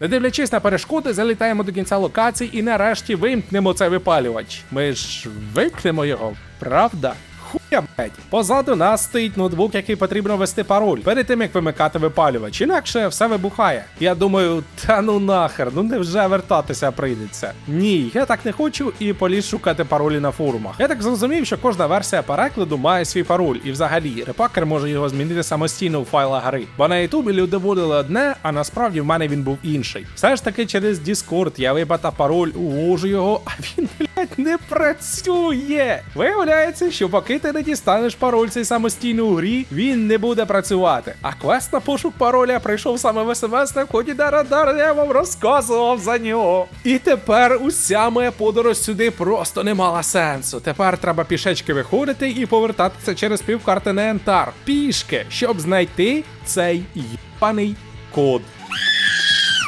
Не дивлячись на перешкоди, залітаємо до кінця локації і нарешті вимкнемо цей випалювач. Ми ж вимкнемо його, правда? Хуя, блять. Позаду нас стоїть ноутбук, який потрібно ввести пароль перед тим як вимикати випалювач, інакше все вибухає. Я думаю, та ну нахер, ну невже вертатися прийдеться? Ні, я так не хочу і поліз шукати паролі на форумах. Я так зрозумів, що кожна версія перекладу має свій пароль, і взагалі репакер може його змінити самостійно у файлах гри. Бо на ютубі люди вводили одне, а насправді в мене він був інший. Все ж таки через Discord я випадав пароль, увожу його, а він, блять, не працює. Виявляється, що поки ти не дістанеш пароль цей самостійно у грі, він не буде працювати. А квест на пошук пароля прийшов саме в смс на вході на радар, я вам розказував за нього. І тепер уся моя подорож сюди просто не мала сенсу. Тепер треба пішечки виходити і повертатися через півкарти на Ентар. Пішки, щоб знайти цей єбаний код.